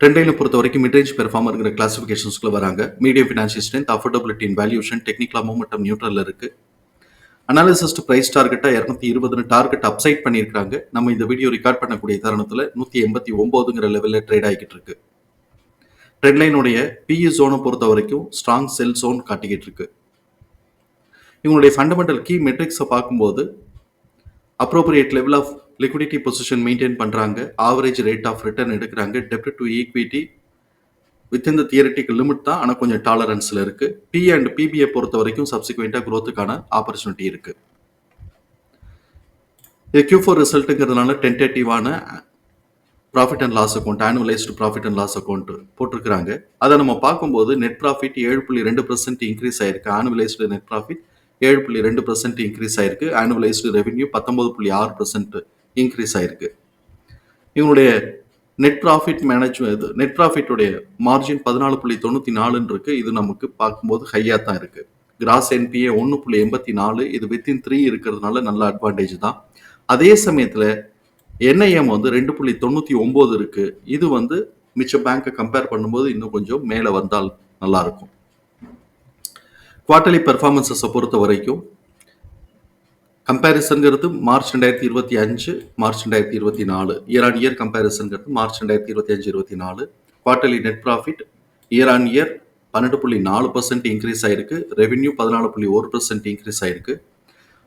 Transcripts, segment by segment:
ட்ரெண்டைனை பொறுத்த வரைக்கும் மிட்ரேஞ்ச் பெர்ஃபார்மருங்கிற கிளாசிஃபிகேஷன்ஸ்க்குள்ள வராங்க. Medium financial strength affordability in valuation டெக்னிக்கலாக மூமெண்டம் நியூட்ரல் இருக்குது அனாலிசிஸ்ட் ப்ரைஸ் டார்கெட்டாக இரநூத்தி இருபதுன்னு டார்கெட் அப்சைட் பண்ணியிருக்காங்க நம்ம இந்த வீடியோ ரெக்கார்ட் பண்ணக்கூடிய தருணத்தில் நூற்றி எண்பத்தி ஒம்போதுங்கிற லெவலில் ட்ரேட் ஆகிக்கிட்டு இருக்கு. ட்ரெட்லைனுடைய பிஇ ஜோனை பொறுத்த வரைக்கும் ஸ்ட்ராங் செல் ஜோன் காட்டிக்கிட்டு இருக்கு. இவங்களுடைய ஃபண்டமெண்டல் கீ மெட்ரிக்ஸை பார்க்கும்போது appropriate level of liquidity position maintain பண்ணுறாங்க ஆவரேஜ் ரேட் ஆஃப் ரிட்டர்ன் எடுக்கிறாங்க. டெப்ட் to equity within the theoretical limit தான் ஆனால் கொஞ்சம் டாலரன்ஸில் இருக்குது பி அண்ட் பிபிஐ பொறுத்த வரைக்கும் சப்சிக்வெண்ட்டாக க்ரோத்துக்கான ஆப்பர்ச்சுனிட்டி இருக்குது இது கியூ ஃபோர் ரிசல்ட்டுங்கிறதுனால டென்டேட்டிவான profit and loss account annualised profit and loss account போட்டிருக்கிறாங்க. அதை நம்ம பார்க்கும்போது நெட் ப்ராஃபிட் ஏழு புள்ளி ரெண்டு பர்சன்ட் இன்க்ரீஸ் ஆயிருக்கு. ஆனுவலைஸ்டு நெட் ப்ராஃபிட் ஏழு புள்ளி ரெண்டு பர்சன்ட் இன்க்ரீஸ் ஆயிருக்கு. ஆனுவலைஸ்டு ரெவென்யூ பத்தொன்பது புள்ளி ஆறு பர்சன்ட் இன்க்ரீஸ் ஆயிருக்கு. இவங்களுடைய நெட் ப்ராஃபிட் மேனேஜ்மெண்ட் இது நெட் ப்ராஃபிட்டுடைய மார்ஜின் பதினாலு புள்ளி தொண்ணூற்றி நாலுன்னு இருக்கு. இது நமக்கு பார்க்கும்போது ஹையாக தான் இருக்கு. கிராஸ் என்பிஏ ஒன்று புள்ளி எண்பத்தி நாலு. இது வித்தின் த்ரீ இருக்கிறதுனால நல்ல அட்வான்டேஜ் தான். அதே சமயத்தில் என்ஐஎம் வந்து ரெண்டு புள்ளி தொண்ணூற்றி ஒம்பது இருக்குது இது வந்து மிச்ச பேங்க்கை கம்பேர் பண்ணும்போது இன்னும் கொஞ்சம் மேலே வந்தால் நல்லாயிருக்கும் குவார்டர்லி பெர்ஃபார்மன்ஸஸை பொறுத்த வரைக்கும் கம்பேரிசன்கிறது மார்ச் ரெண்டாயிரத்தி இருபத்தி அஞ்சு மார்ச் ரெண்டாயிரத்தி இருபத்தி நாலு. இயர் ஆன் இயர் கம்பேரிசன்கிறது மார்ச் ரெண்டாயிரத்தி இருபத்தி அஞ்சு இருபத்தி நாலு. Quarterly net profit year on year பன்னெண்டு புள்ளி நாலு பர்சன்ட் இன்க்ரீஸ் ஆயிருக்கு. ரெவென்யூ பதினாலு புள்ளி ஒரு பர்சன்ட் இன்க்ரீஸ் ஆயிருக்கு.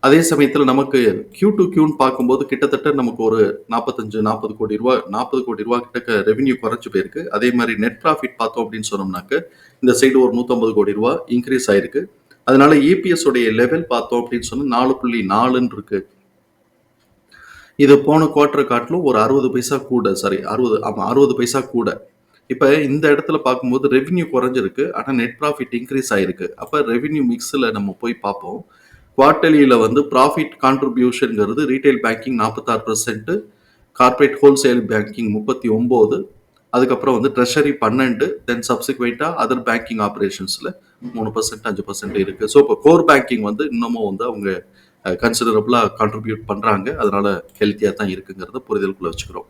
அதே சமயத்தில் நமக்கு கியூ டு கியூன்னு பார்க்கும்போது கிட்டத்தட்ட நமக்கு ஒரு நாற்பத்தஞ்சு நாற்பது கோடி ரூபா நாற்பது கோடி ரூபா கிட்ட ரெவென்யூ குறைஞ்சு போயிருக்கு. அதே மாதிரி நெட் ப்ராஃபிட் பார்த்தோம் அப்படின்னு சொன்னோம்னாக்க இந்த சைடு ஒரு நூற்றம்பது கோடி ரூபா இன்க்ரீஸ் ஆயிருக்கு. அதனால இபிஎஸ் உடைய லெவல் பார்த்தோம் அப்படின்னு சொன்னால் நாலு புள்ளி நாலுன்னு இருக்கு. இது போன குவார்டர் காட்டிலும் ஒரு அறுபது பைசா கூட சாரி அறுபது ஆமாம் அறுபது பைசா கூட. இப்போ இந்த இடத்துல பார்க்கும்போது ரெவின்யூ குறைஞ்சிருக்கு ஆனால் நெட் ப்ராஃபிட் இன்க்ரீஸ் ஆயிருக்கு. அப்போ ரெவின்யூ மிக்ஸில் நம்ம போய் பார்ப்போம். குவார்டர்லியில் வந்து ப்ராஃபிட் கான்ட்ரிபியூஷனுங்கிறது ரீட்டைல் பேங்கிங் நாற்பத்தாறு பர்சன்ட்டு கார்பரேட் ஹோல்சேல் பேங்கிங் முப்பத்தி ஒம்பது அதுக்கப்புறம் வந்து ட்ரெஷரி பன்னெண்டு தென் சப்சிக்வெண்ட்டாக அதர் பேங்கிங் ஆப்ரேஷன்ஸில் மூணு பர்சன்ட் அஞ்சு பர்சன்ட் இருக்குது ஸோ இப்போ கோர் பேங்கிங் வந்து இன்னமும் வந்து அவங்க கன்சிடரபுளாக கான்ட்ரிபியூட் பண்ணுறாங்க அதனால் ஹெல்த்தியாக தான் இருக்குங்கிறத புரிதலுக்குள்ளே வச்சுக்கிறோம்.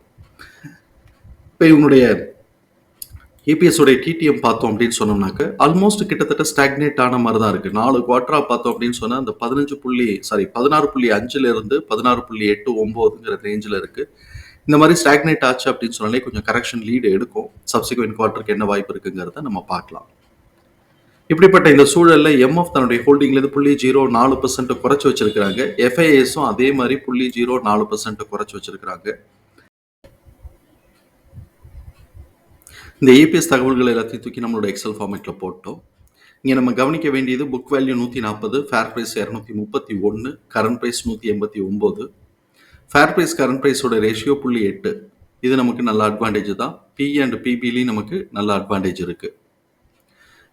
இப்போ இவங்களுடைய இபிஎஸ் உடைய டிடிஎம் பார்த்தோம் அப்படின்னு சொன்னோம்னாக்க ஆல்மோஸ்ட் கிட்டத்தட்ட ஸ்டாக்னேட் ஆன மாதிரி தான் இருக்குது நாலு குவார்டரா பார்த்தோம் அப்படின்னு சொன்னால் அந்த பதினஞ்சு புள்ளி சாரி பதினாறு புள்ளி அஞ்சுல இருந்து பதினாறு புள்ளி எட்டு ஒம்போதுங்கிற ரேஞ்சில் இருக்குது இந்த மாதிரி ஸ்டாக்னேட் ஆச்சு அப்படின்னு சொன்னாலே கொஞ்சம் கரெக்ஷன் லீடு எடுக்கும். சப்சிக்வெண்ட் குவார்டருக்கு என்ன வாய்ப்பு இருக்குங்கிறத நம்ம பார்க்கலாம். இப்படிப்பட்ட இந்த சூழலில் எம்எஃப் தன்னுடைய ஹோல்டிங்லேருந்து புள்ளி ஜீரோ நாலு பர்சன்ட் குறைச்சி வச்சிருக்கிறாங்க. எஃப்ஐஎஸும் அதே மாதிரி புள்ளி ஜீரோ நாலு பர்சன்ட் குறைச்சி வச்சிருக்கிறாங்க. இந்த ஏபிஎஸ் தகவல்கள் எல்லாத்தையும் தூக்கி நம்மளோட எக்ஸல் ஃபார்மேட்டில் போட்டோம். இங்கே நம்ம கவனிக்க வேண்டியது புக் வேல்யூ நூற்றி நாற்பது ஃபேர் ப்ரைஸ் இரநூத்தி முப்பத்தி ஒன்று கரண்ட் ப்ரைஸ் நூற்றி எண்பத்தி ஒம்பது ஃபேர் ப்ரைஸ் கரண்ட் ப்ரைஸோட ரேஷியோ புள்ளி எட்டு. இது நமக்கு நல்ல அட்வான்டேஜ் தான். பி அண்ட் பிபிலையும் நமக்கு நல்ல அட்வான்டேஜ் இருக்குது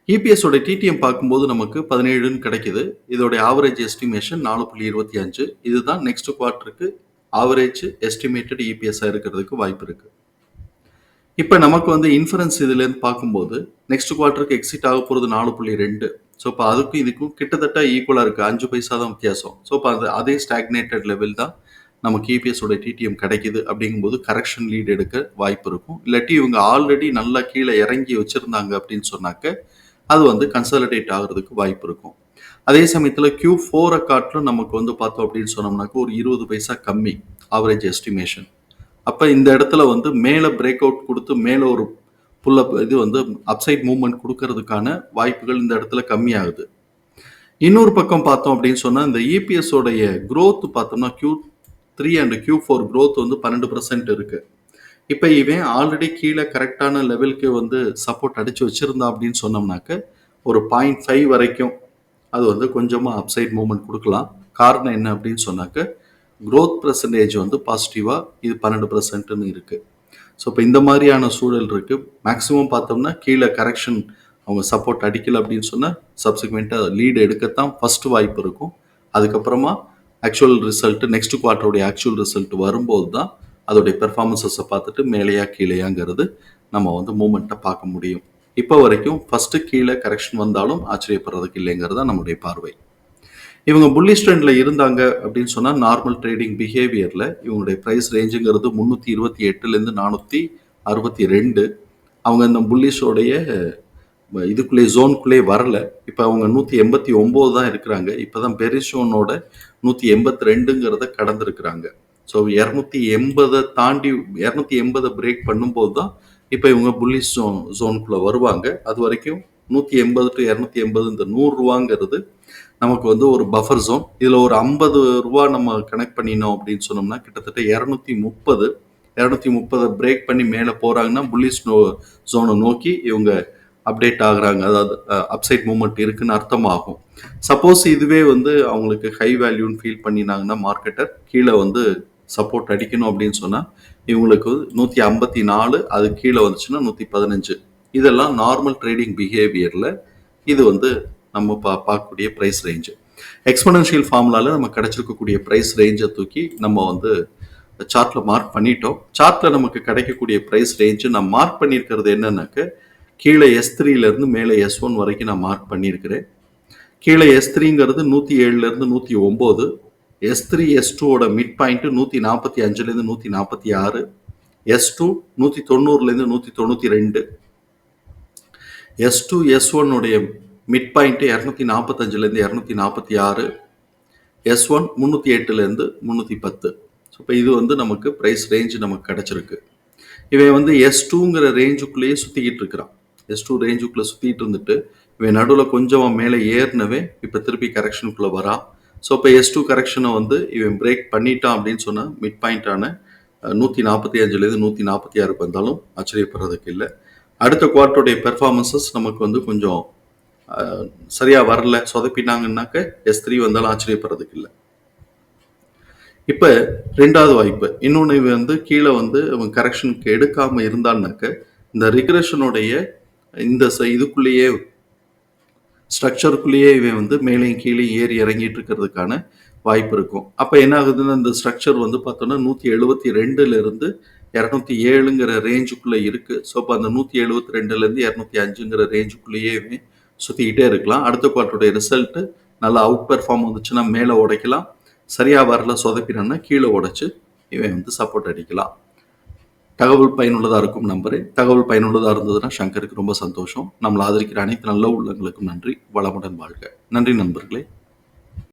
இபிஎஸோட டிடிஎம் பார்க்கும்போது நமக்கு பதினேழுன்னு கிடைக்குது. இதோட ஆவரேஜ் எஸ்டிமேஷன் நாலு புள்ளி இருபத்தி அஞ்சு. இதுதான் நெக்ஸ்ட் குவார்ட்டருக்கு ஆவரேஜ் எஸ்டிமேட்டட் இபிஎஸ்ஸாக இருக்கிறதுக்கு வாய்ப்பு இருக்குது இப்போ நமக்கு வந்து இன்ஃபரன்ஸ் இதுலேருந்து பார்க்கும்போது நெக்ஸ்ட் குவார்ட்டருக்கு எக்ஸிட் ஆக போகிறது நாலு புள்ளி ரெண்டு. ஸோ இப்போ அதுக்கும் இதுக்கும் கிட்டத்தட்ட ஈக்குவலாக இருக்குது அஞ்சு பைசா தான் வித்தியாசம். ஸோ இப்போ அது அதே ஸ்டாக்னேட்டட் லெவல் தான் நமக்கு இபிஎஸோட டிடிஎம் கிடைக்குது அப்படிங்கும்போது கரெக்ஷன் லீட் எடுக்க வாய்ப்பு இருக்கும். இல்லாட்டி இவங்க ஆல்ரெடி நல்லா கீழே இறங்கி வச்சுருந்தாங்க அப்படின்னு சொன்னாக்க அது வந்து கன்சாலிடேட் ஆகிறதுக்கு வாய்ப்பு இருக்கும். அதே சமயத்தில் கியூ ஃபோரை காட்டிலும் நமக்கு வந்து பார்த்தோம் அப்படின்னு சொன்னோம்னாக்க ஒரு இருபது பைசா கம்மி ஆவரேஜ் எஸ்டிமேஷன் அப்போ இந்த இடத்துல வந்து மேலே பிரேக் அவுட் கொடுத்து மேலே ஒரு புல்ல இது வந்து அப்சைட் மூவ்மெண்ட் கொடுக்கறதுக்கான வாய்ப்புகள் இந்த இடத்துல கம்மியாகுது. இன்னொரு பக்கம் பார்த்தோம் அப்படின்னு சொன்னால் இந்த இபிஎஸ்ஸோடைய க்ரோத் பார்த்தோம்னா Q three and Q four growth வந்து பன்னெண்டு பர்சன்ட் இருக்குது இப்போ இவன் ஆல்ரெடி கீழே கரெக்டான லெவலுக்கு வந்து சப்போர்ட் அடித்து வச்சுருந்தா அப்படின்னு சொன்னோம்னாக்க ஒரு பாயிண்ட் ஃபைவ் வரைக்கும் அது வந்து கொஞ்சமாக அப்சைட் மூமெண்ட் கொடுக்கலாம். காரணம் என்ன அப்படின்னு சொன்னாக்க க்ரோத் பர்சன்டேஜ் வந்து பாசிட்டிவாக இது பன்னெண்டு பர்சன்ட்னு இருக்குது ஸோ இப்போ இந்த மாதிரியான சூழல் இருக்குது மேக்ஸிமம் பார்த்தோம்னா கீழே கரெக்ஷன் அவங்க சப்போர்ட் அடிக்கல அப்படின்னு சொன்னால் சப்சிக்வெண்ட்டாக லீடு எடுக்கத்தான் ஃபர்ஸ்ட் வாய்ப்பு இருக்கும். அதுக்கப்புறமா ஆக்சுவல் ரிசல்ட் நெக்ஸ்ட் குவார்ட்டருடைய ஆக்சுவல் ரிசல்ட் வரும்போது தான் அதோடைய பெர்ஃபார்மன்ஸஸை பார்த்துட்டு மேலேயா கீழேயாங்கிறது நம்ம வந்து மூமெண்ட்டை பார்க்க முடியும். இப்போ வரைக்கும் ஃபஸ்ட்டு கீழே கரெக்ஷன் வந்தாலும் ஆச்சரியப்படுறதுக்கு இல்லைங்கிறது தான் நம்முடைய பார்வை. இவங்க புல்லிஷ் ட்ரெண்டில் இருந்தாங்க அப்படின்னு சொன்னால் நார்மல் ட்ரேடிங் பிஹேவியரில் இவங்களுடைய ப்ரைஸ் ரேஞ்சுங்கிறது முந்நூற்றி இருபத்தி எட்டுலேருந்து நானூற்றி அறுபத்தி ரெண்டு. அவங்க இந்த புல்லிஷோடைய இதுக்குள்ளே ஜோனுக்குள்ளே வரல. இப்போ அவங்க நூற்றி எண்பத்தி ஒம்பது தான் இருக்கிறாங்க. இப்போ தான் பெரிஷோனோட நூற்றி எண்பத்தி ரெண்டுங்கிறத கடந்திருக்கிறாங்க. ஸோ இரநூத்தி எண்பதை தாண்டி இரநூத்தி எண்பதை பிரேக் பண்ணும்போது தான் இப்போ இவங்க புல்லிஷ் ஜோன் ஜோனுக்குள்ளே வருவாங்க. அது வரைக்கும் நூற்றி எண்பது டு இரநூத்தி எண்பது இந்த நூறுரூவாங்கிறது நமக்கு வந்து ஒரு பஃபர் ஜோன் இதில் ஒரு ஐம்பது ரூபா நம்ம கனெக்ட் பண்ணினோம் அப்படின்னு சொன்னோம்னா கிட்டத்தட்ட இரநூத்தி முப்பது இரநூத்தி முப்பதை பிரேக் பண்ணி மேலே போகிறாங்கன்னா புல்லிஸ் நோ ஜோனை நோக்கி இவங்க அப்டேட் ஆகுறாங்க. அதாவது அப்சைட் மூமெண்ட் இருக்குன்னு அர்த்தமாகும். சப்போஸ் இதுவே வந்து அவங்களுக்கு ஹை வேல்யூன்னு ஃபீல் பண்ணினாங்கன்னா மார்க்கெட்டர் கீழே வந்து சப்போர்ட் அடிக்கணும் அப்படின்னு சொன்னால் இவங்களுக்கு நூற்றி ஐம்பத்தி நாலு அது கீழே வந்துச்சுன்னா நூற்றி பதினஞ்சு. இதெல்லாம் நார்மல் ட்ரேடிங் பிஹேவியரில் இது வந்து நம்ம பா பார்க்கக்கூடிய ப்ரைஸ் ரேஞ்சு எக்ஸ்பனன்ஷியல் ஃபார்முலாவில் நம்ம கிடச்சிருக்கக்கூடிய ப்ரைஸ் ரேஞ்சை தூக்கி நம்ம வந்து சார்ட்டில் மார்க் பண்ணிட்டோம். சார்ட்டில் நமக்கு கிடைக்கக்கூடிய ப்ரைஸ் ரேஞ்சு நான் மார்க் பண்ணியிருக்கிறது என்னன்னாக்க கீழே எஸ் த்ரீலேருந்து மேலே எஸ் ஒன் வரைக்கும் நான் மார்க் பண்ணியிருக்கிறேன். கீழே எஸ் த்ரீங்கிறது நூற்றி ஏழுலேருந்து நூற்றி ஒம்பது எஸ் த்ரீ எஸ் டூவோட மிட் பாயிண்ட்டு நூற்றி நாற்பத்தி அஞ்சுலேருந்து நூற்றி நாற்பத்தி ஆறு எஸ் டூ நூற்றி தொண்ணூறுலேருந்து நூற்றி தொண்ணூற்றி ரெண்டு எஸ் டூ எஸ் ஒன்னுடைய மிட் பாயிண்ட்டு இரநூத்தி நாற்பத்தஞ்சிலேருந்து இரநூத்தி நாற்பத்தி ஆறு எஸ் ஒன் முந்நூற்றி எட்டுலேருந்து முந்நூற்றி பத்து ஸோ இப்போ இது வந்து நமக்கு ப்ரைஸ் ரேஞ்ச் நமக்கு கிடச்சிருக்கு. இவன் வந்து எஸ் டூங்கிற ரேஞ்சுக்குள்ளேயே சுற்றிக்கிட்டு இருக்கிறான். எஸ் டூ ரேஞ்சுக்குள்ளே சுற்றிக்கிட்டு இருந்துட்டு இவன் நடுவில் கொஞ்சமாக மேலே ஏறினவே இப்போ திருப்பி கரெக்ஷனுக்குள்ளே வரான். ஸோ இப்போ எஸ் டூ கரெக்ஷனை வந்து இவன் பிரேக் பண்ணிட்டான் அப்படின்னு சொன்னால் மிட் பாயிண்ட்டான நூற்றி நாற்பத்தி அஞ்சுலேருந்து நூற்றி நாற்பத்தி ஆறுக்கு வந்தாலும் ஆச்சரியப்படுறதுக்கு இல்லை. அடுத்த குவார்ட்டருடைய பெர்ஃபார்மன்சஸ் நமக்கு வந்து கொஞ்சம் சரியாக வரல. சொதப்பினாங்கன்னாக்க எஸ் த்ரீ வந்தாலும் ஆச்சரியப்படுறதுக்கு இல்லை. இப்போ ரெண்டாவது வாய்ப்பு. இன்னொன்று இவன் வந்து கீழே வந்து அவன் கரெக்ஷனுக்கு எடுக்காமல் இருந்தான்னாக்க இந்த ரிக்ரெஷனுடைய இந்த இதுக்குள்ளேயே ஸ்ட்ரக்சருக்குள்ளேயே இவன் வந்து மேலேயும் கீழே ஏறி இறங்கிட்டு இருக்கிறதுக்கான வாய்ப்பு இருக்கும். அப்போ என்ன ஆகுதுன்னா இந்த ஸ்ட்ரக்சர் வந்து பார்த்தோன்னா நூற்றி எழுபத்தி ரெண்டுலேருந்து இரநூத்தி ஏழுங்கிற ரேஞ்சுக்குள்ளே இருக்குது ஸோ இப்போ அந்த நூற்றி எழுபத்தி ரெண்டுலேருந்து இரநூத்தி அஞ்சுங்கிற ரேஞ்சுக்குள்ளேயே சுற்றிக்கிட்டே இருக்கலாம். அடுத்த குவார்ட்டருடைய ரிசல்ட்டு நல்லா அவுட் பெர்ஃபார்ம் வந்துச்சுன்னா மேலே உடைக்கலாம். சரியாக வரல சொதப்பினா கீழே உடைச்சு இவன் வந்து சப்போர்ட் அடிக்கலாம். தகவல் பயனுள்ளதாக இருக்கும் நம்பரே. தகவல் பயனுள்ளதாக இருந்ததுன்னா சங்கருக்கு ரொம்ப சந்தோஷம். நம்மளை ஆதரிக்கிற அனைத்து நல்ல உள்ளங்களுக்கும் நன்றி. வளமுடன் வாழ்க. நன்றி நண்பர்களே.